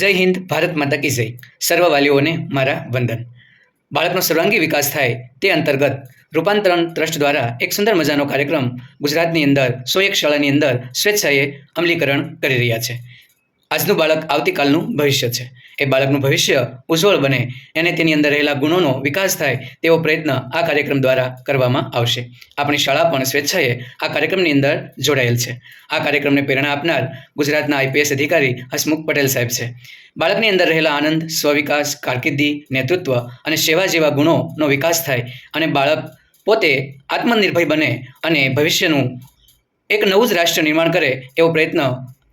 જય હિન્દ, ભારત માતા કી જય. સર્વ વાલીઓને મારા વંદન. બાળકનો સર્વાંગી વિકાસ થાય તે અંતર્ગત રૂપાંતરણ ટ્રસ્ટ દ્વારા એક સુંદર મજાનો કાર્યક્રમ ગુજરાતની અંદર સો એક શાળાની અંદર સ્વેચ્છાએ અમલીકરણ કરી રહ્યા છે. આજનું બાળક આવતીકાલનું ભવિષ્ય છે. એ બાળકનું ભવિષ્ય ઉજ્જવળ બને અને તેની અંદર રહેલા ગુણોનો વિકાસ થાય તેવો પ્રયત્ન આ કાર્યક્રમ દ્વારા કરવામાં આવશે. આપણી શાળા પણ સ્વેચ્છાએ આ કાર્યક્રમની અંદર જોડાયેલ છે. આ કાર્યક્રમને પ્રેરણા આપનાર ગુજરાતના આઈપીએસ અધિકારી હસમુખ પટેલ સાહેબ છે. બાળકની અંદર રહેલા આનંદ, સ્વવિકાસ, કારકિર્દી, નેતૃત્વ અને સેવા જેવા ગુણોનો વિકાસ થાય અને બાળક પોતે આત્મનિર્ભર બને અને ભવિષ્યનું એક નવું જ રાષ્ટ્ર નિર્માણ કરે એવો પ્રયત્ન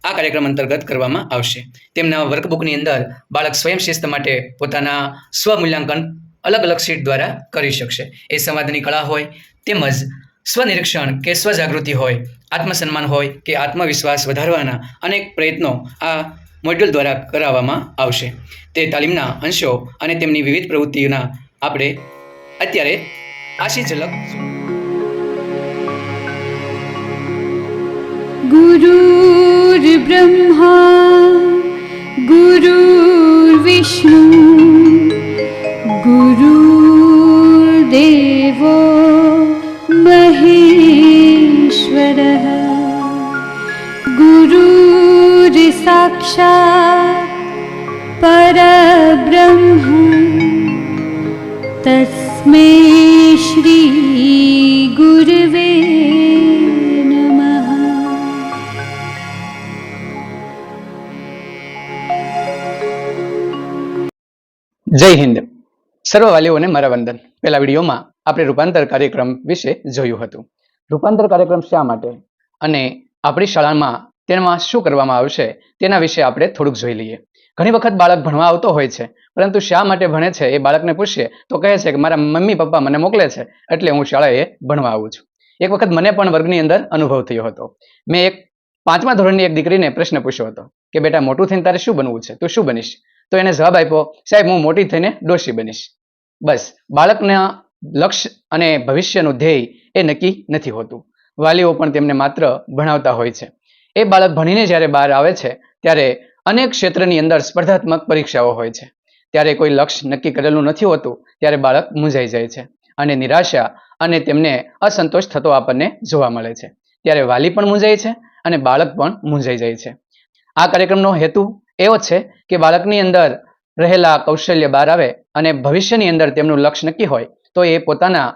આ કાર્યક્રમ અંતર્ગત કરવામાં આવશે. તેમના વર્કબુકની અંદર બાળક સ્વયં શિસ્ત માટે પોતાના સ્વમૂલ્યાંકન અલગ અલગ સીટ દ્વારા કરી શકશે. એ સંવાદની કળા હોય, તેમજ સ્વનિરીક્ષણ કે સ્વજાગૃતિ હોય, આત્મસન્માન હોય કે આત્મવિશ્વાસ વધારવાના અનેક પ્રયત્નો આ મોડ્યુલ દ્વારા કરાવવામાં આવશે. તે તાલીમના અંશો અને તેમની વિવિધ પ્રવૃત્તિઓના આપણે અત્યારે આશી ઝલક गुरुर्ब्रह्मा गुरुर्विष्णु गुरुर्देवो महेश्वरः। गुरुर्साक्षात् परब्रह्म तस्मै જય હિન્દ. સર્વ વાલીઓને મારા વંદન. પહેલા વિડીયોમાં આપણે રૂપાંતર કાર્યક્રમ વિશે જોયું હતું. રૂપાંતર કાર્યક્રમ શા માટે? અને આપણી શાળામાં તેમાં શું કરવામાં આવશે? તેના વિશે આપણે થોડુંક જોઈ લઈએ. ઘણી વખત બાળક ભણવા આવતો હોય છે, પરંતુ શા માટે ભણે છે એ બાળકને પૂછીએ તો કહે છે કે મારા મમ્મી પપ્પા મને મોકલે છે, એટલે હું શાળાએ ભણવા આવું છું. એક વખત મને પણ વર્ગની અંદર અનુભવ થયો હતો. મેં એક પાંચમા ધોરણની એક દીકરીને પ્રશ્ન પૂછ્યો હતો કે, બેટા, મોટું થઈને તારે શું બનવું છે? તું શું બનીશ? તો એને જવાબ આપ્યો, સાહેબ, હું મોટી થઈને ડોશી બનીશ. બસ, બાળકના લક્ષ્ય અને ભવિષ્યનું ધ્યેય એ નક્કી નથી હોતું. વાલીઓ પણ તેમને માત્ર ભણાવતા હોય છે. એ બાળક ભણીને જ્યારે બહાર આવે છે, ત્યારે અનેક ક્ષેત્રની અંદર સ્પર્ધાત્મક પરીક્ષાઓ હોય છે. ત્યારે કોઈ લક્ષ્ય નક્કી કરેલું નથી હોતું, ત્યારે બાળક મૂંઝાઈ જાય છે અને નિરાશા અને તેમને અસંતોષ થતો આપણને જોવા મળે છે. ત્યારે વાલી પણ મૂંઝાય છે અને બાળક પણ મૂંઝાઈ જાય છે. આ કાર્યક્રમનો હેતુ એવો છે કે બાળકની અંદર રહેલા કૌશલ્ય બહાર આવે અને ભવિષ્યની અંદર તેમનું લક્ષ્ય નક્કી હોય, તો એ પોતાના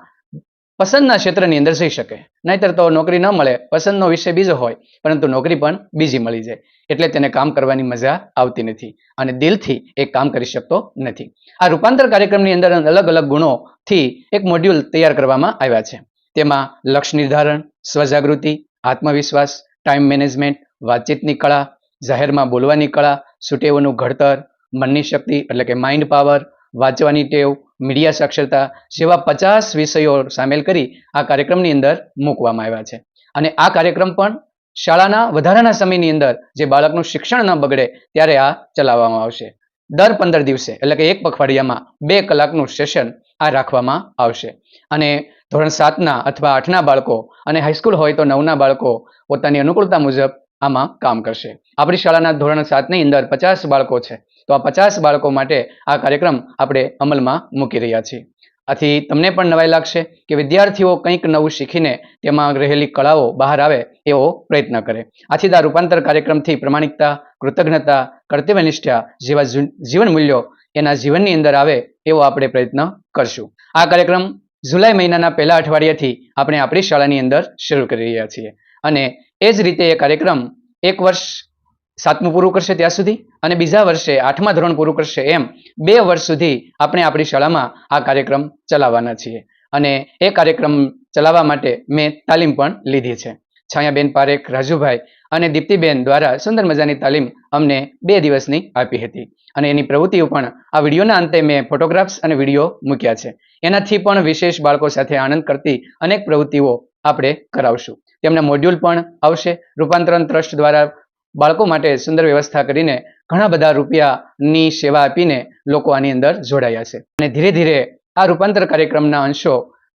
પસંદના ક્ષેત્રની અંદર જઈ શકે. નહીતર તો નોકરી ન મળે, પસંદનો વિષય બીજો હોય, પરંતુ નોકરી પણ બીજી મળી જાય. એટલે તેને કામ કરવાની મજા આવતી નથી અને દિલથી એ કામ કરી શકતો નથી. આ રૂપાંતર કાર્યક્રમની અંદર અલગ અલગ ગુણોથી એક મોડ્યુલ તૈયાર કરવામાં આવ્યા છે. તેમાં લક્ષ્ય નિર્ધારણ, સ્વજાગૃતિ, આત્મવિશ્વાસ ટાઈમ મેનેજમેન્ટ વાતચીતની કળા જાહેરમાં બોલવાની કળા, સુટેવોનું ઘડતર, મનની શક્તિ એટલે કે માઇન્ડ પાવર વાંચવાની ટેવ મીડિયા સાક્ષરતા જેવા પચાસ વિષયો સામેલ કરી આ કાર્યક્રમની અંદર મૂકવામાં આવ્યા છે. અને આ કાર્યક્રમ પણ શાળાના વધારાના સમયની અંદર જે બાળકનું શિક્ષણ ન બગડે ત્યારે આ ચલાવવામાં આવશે. દર પંદર દિવસે એટલે કે એક પખવાડિયામાં બે કલાકનું સેશન આ રાખવામાં આવશે. અને ધોરણ સાતના અથવા આઠના બાળકો અને હાઈસ્કૂલ હોય તો નવના બાળકો પોતાની અનુકૂળતા મુજબ આમાં કામ કરશે. આપણી શાળાના ધોરણ સાતની અંદર પચાસ બાળકો છે. તો આ પચાસ બાળકો માટે આ કાર્યક્રમ આપણે અમલમાં મૂકી રહ્યા છીએ. આથી તમને પણ નવાઈ લાગશે કે વિદ્યાર્થીઓ કંઈક નવું શીખીને તેમાં રહેલી કળાઓ બહાર આવે એવો પ્રયત્ન કરે. આથી આ રૂપાંતર કાર્યક્રમથી પ્રમાણિકતા, કૃતજ્ઞતા, કર્તવ્યનિષ્ઠા જેવા, જીવન મૂલ્યો એના જીવનની અંદર આવે એવો આપણે પ્રયત્ન કરશું. આ કાર્યક્રમ જુલાઈ મહિનાના પહેલા અઠવાડિયાથી આપણે આપણી શાળાની અંદર શરૂ કરી રહ્યા છીએ. અને એ જ રીતે એ કાર્યક્રમ એક વર્ષ સાતમું પૂરું કરશે ત્યાં સુધી અને બીજા વર્ષે આઠમા ધોરણ પૂરું કરશે એમ બે વર્ષ સુધી આપણે આપણી શાળામાં આ કાર્યક્રમ ચલાવવાના છીએ. અને એ કાર્યક્રમ ચલાવવા માટે મેં તાલીમ પણ લીધી છે. છાયાબેન પારેખ, રાજુભાઈ અને દીપ્તિબેન દ્વારા સુંદર મજાની તાલીમ અમને બે દિવસની આપી હતી. અને એની પ્રવૃત્તિઓ પણ આ વિડીયોના અંતે મેં ફોટોગ્રાફ્સ અને વીડિયો મૂક્યા છે. એનાથી પણ વિશેષ બાળકો સાથે આનંદ કરતી અનેક પ્રવૃત્તિઓ આપણે કરાવશું. તેમના મોડ્યુલ પણ આવશે. રૂપાંતરણ ટ્રસ્ટ દ્વારા બાળકો માટે સુંદર વ્યવસ્થા કરીને ઘણા બધા રૂપિયાની સેવા આપીને લોકો આની અંદર જોડાયા છે. અને ધીરે ધીરે આ રૂપાંતર કાર્યક્રમના અંશો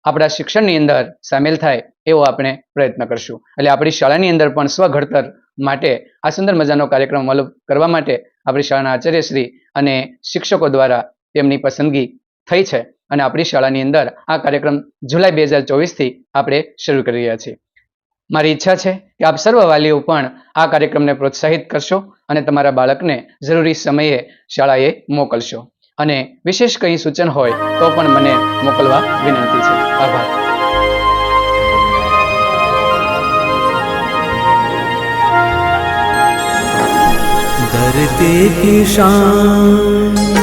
આપણા શિક્ષણની અંદર સામેલ થાય એવો આપણે પ્રયત્ન કરશું. એટલે આપણી શાળાની અંદર પણ સ્વઘડતર માટે આ સુંદર મજાનો કાર્યક્રમ અલગ કરવા માટે આપણી શાળાના આચાર્યશ્રી અને શિક્ષકો દ્વારા તેમની પસંદગી થઈ છે. અને આપણી શાળાની અંદર આ કાર્યક્રમ જુલાઈ બે હજાર ચોવીસથી આપણે શરૂ કરી રહ્યા છીએ મારી ઈચ્છા છે કે આપ સર્વ વાલીઓ પણ આ કાર્યક્રમને પ્રોત્સાહિત કરશો અને તમારા બાળકને જરૂરી સમયે શાળાએ મોકલશો અને વિશેષ કંઈ સૂચન હોય તો પણ મને મોકલવા વિનંતી છે આભાર धरती की शान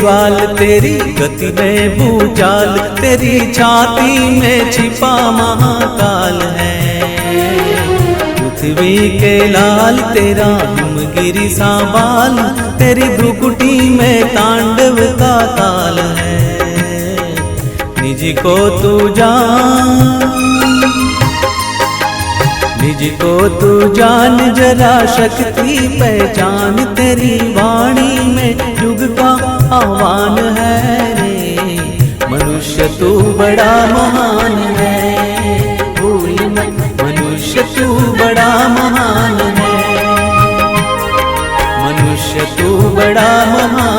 ज्वाल तेरी गति में भूचाल तेरी छाती में छिपा महाकाल है। पृथ्वी के लाल, तेरा हिमगिरी सा बाल तेरी भ्रुकुटी में तांडव का ताल है। निज को तू जान निज को तू जान जरा शक्ति पहचान तेरी वाणी में युग का आह्वान है रे मनुष्य तू बड़ा महान है भूल मत मनुष्य तू बड़ा महान है मनुष्य तू बड़ा महान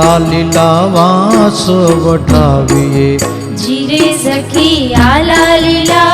લાલા લીલા વાસ વટાવીએ જીરે સખી આલા લીલા